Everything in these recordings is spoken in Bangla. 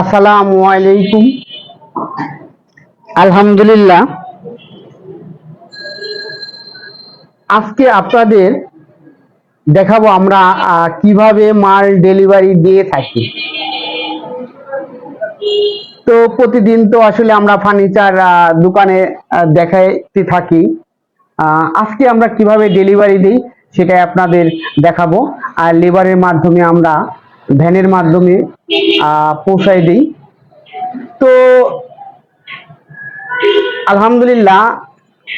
আসসালামু আলাইকুম। আলহামদুলিল্লাহ। আজকে আপনাদের দেখাবো আমরা কীভাবে মাল ডেলিভারি দিয়ে থাকি। তো প্রতিদিন তো আসলে আমরা ফার্নিচার দোকানে দেখাইতে থাকি। আজকে আমরা কীভাবে ডেলিভারি দিই সেটাই আপনাদের দেখাবো। আর লেবারের মাধ্যমে আমরা, ভ্যানের মাধ্যমে পৌঁছাই দিই। তো আলহামদুলিল্লাহ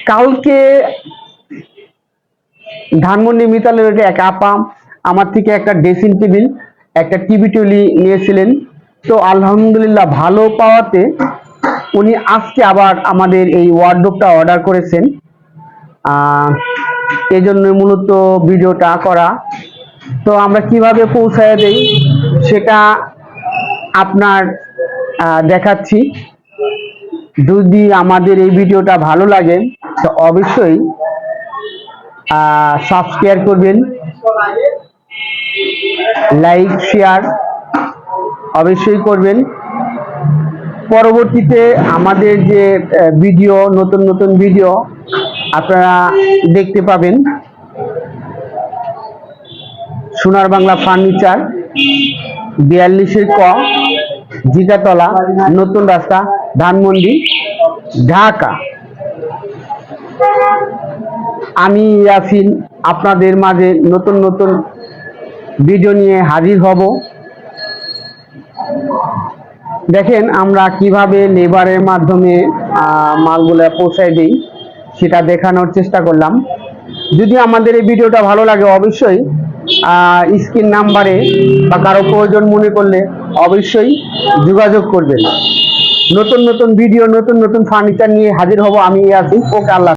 কালকে ধানমন্ডি মিতালি রোডে এক আপা আমার থেকে একটা ড্রেসিং টেবিল একটা টিভি টলি নিয়েছিলেন। তো আলহামদুলিল্লাহ ভালো পাওয়াতে উনি আজকে আবার আমাদের এই ওয়ার্ডরোবটা অর্ডার করেছেন। আহ, এই জন্য মূলত ভিডিওটা করা। তো আমরা কীভাবে পৌঁছায় দেই সেটা আপনার দেখাচ্ছি। যদি আমাদের এই ভিডিওটা ভালো লাগে, তো অবশ্যই সাবস্ক্রাইব করবেন। লাইক শেয়ার অবশ্যই করবেন। পরবর্তীতে আমাদের যে ভিডিও নতুন নতুন ভিডিও আপনারা দেখতে পাবেন। সোনার বাংলা ফার্নিচার বিয়াল্লিশের ক। জিকাতলা নতুন রাস্তা, ধানমন্ডি, ঢাকা। আমি ইয়াসিন, আপনাদের মাঝে নতুন নতুন ভিডিও নিয়ে হাজির হব। দেখেন, আমরা কীভাবে লেবারের মাধ্যমে মালগুলো পৌঁছায় দিই, সেটা দেখানোর চেষ্টা করলাম। যদি আমাদের এই ভিডিওটা ভালো লাগে, অবশ্যই স্ক্রিন নাম্বারে বা কারও প্রয়োজন মনে করলে অবশ্যই যোগাযোগ করবেন। নতুন নতুন ভিডিও নতুন নতুন ফার্নিচার নিয়ে হাজির হব আমি আসি ওকে, আল্লাহ